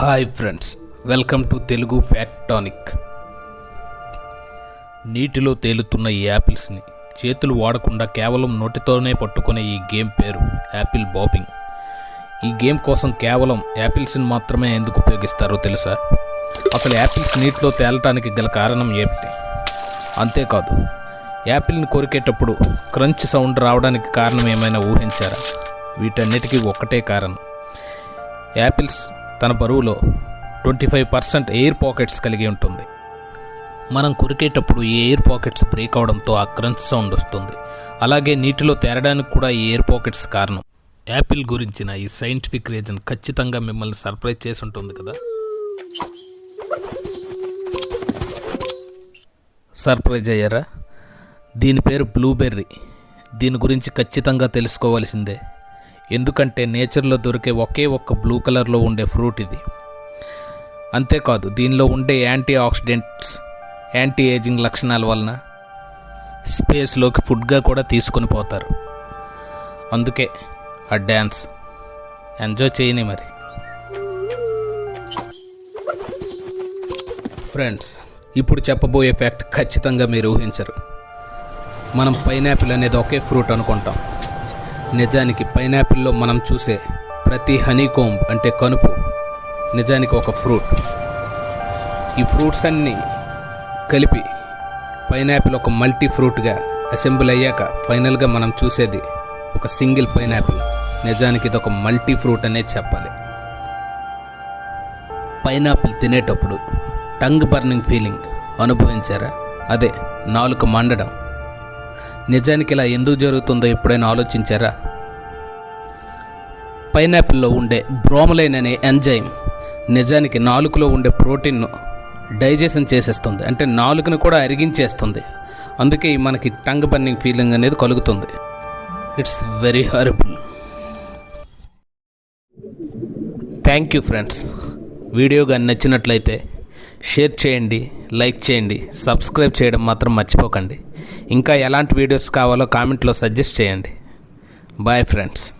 Hi friends welcome to Telugu Factonic. నీటిలో తేలుతున్న ఈ యాపిల్స్ని చేతులు వాడకుండా కేవలం నోటితోనే పట్టుకునే ఈ గేమ్ పేరు యాపిల్ బాపింగ్ ఈ గేమ్ కోసం కేవలం యాపిల్స్ని మాత్రమే ఎందుకు ఉపయోగిస్తారో తెలుసా? అసలు యాపిల్స్ నీటిలో తేలటానికి గల కారణం ఏమిటి? అంతేకాదు యాపిల్ని కొరికేటప్పుడు క్రంచ్ సౌండ్ రావడానికి కారణం ఏమైనా ఊహించారా? వీటన్నిటికీ ఒక్కటే కారణం. యాపిల్స్ తన బరువులో twenty five percent air pockets కలిగి ఉంటుంది. మనం కొరికేటప్పుడు ఈ ఎయిర్ పాకెట్స్ బ్రేక్ అవడంతో ఆ క్రంచ్ సౌండ్ వస్తుంది. అలాగే నీటిలో తేరడానికి కూడా ఈ ఎయిర్ పాకెట్స్ కారణం. యాపిల్ గురించిన ఈ సైంటిఫిక్ రీజన్ ఖచ్చితంగా మిమ్మల్ని సర్ప్రైజ్ చేసి ఉంటుంది కదా? సర్ప్రైజ్ అయ్యారా? దీని పేరు బ్లూబెర్రీ. దీని గురించి ఖచ్చితంగా తెలుసుకోవాల్సిందే. ఎందుకంటే నేచర్లో దొరికే ఒకే ఒక్క బ్లూ కలర్లో ఉండే ఫ్రూట్ ఇది. అంతేకాదు దీనిలో ఉండే యాంటీ ఆక్సిడెంట్స్ యాంటీ ఏజింగ్ లక్షణాల వలన స్పేస్లోకి ఫుడ్గా కూడా తీసుకొని పోతారు. అందుకే ఆ డ్యాన్స్ ఎంజాయ్ చేయని మరి. ఫ్రెండ్స్ ఇప్పుడు చెప్పబోయే ఫ్యాక్ట్ ఖచ్చితంగా మీరు ఊహించరు. మనం పైనాపిల్ అనేది ఒకే ఫ్రూట్ అనుకుంటాం. నిజానికి పైనాపిల్లో మనం చూసే ప్రతి హనీకోంబ్ అంటే కనుపు నిజానికి ఒక ఫ్రూట్. ఈ ఫ్రూట్స్ అన్నీ కలిపి పైనాపిల్ ఒక మల్టీ ఫ్రూట్గా అసెంబుల్ అయ్యాక ఫైనల్గా మనం చూసేది ఒక సింగిల్ పైనాపిల్. నిజానికి ఇది ఒక మల్టీ ఫ్రూట్ అనే చెప్పాలి. పైనాపిల్ తినేటప్పుడు టంగ్ బర్నింగ్ ఫీలింగ్ అనుభవించారా? అదే నాలుక మండడం. నిజానికి ఇలా ఎందుకు జరుగుతుందో ఎప్పుడైనా ఆలోచించారా? పైనాపిల్లో ఉండే బ్రోమలైన్ అనే ఎంజైమ్ నిజానికి నాలుకలో ఉండే ప్రోటీన్ను డైజెషన్ చేసేస్తుంది. అంటే నాలుకను కూడా అరిగించేస్తుంది. అందుకే మనకి టంగ్ బర్నింగ్ ఫీలింగ్ అనేది కలుగుతుంది. It's very horrible. Thank you friends. Video కానీ నచ్చినట్లయితే షేర్ చేయండి లైక్ చేయండి సబ్స్క్రైబ్ చేయడం మాత్రం మర్చిపోకండి. ఇంకా ఎలాంటి వీడియోస్ కావాలో కామెంట్లో సజెస్ట్ చేయండి. Bye friends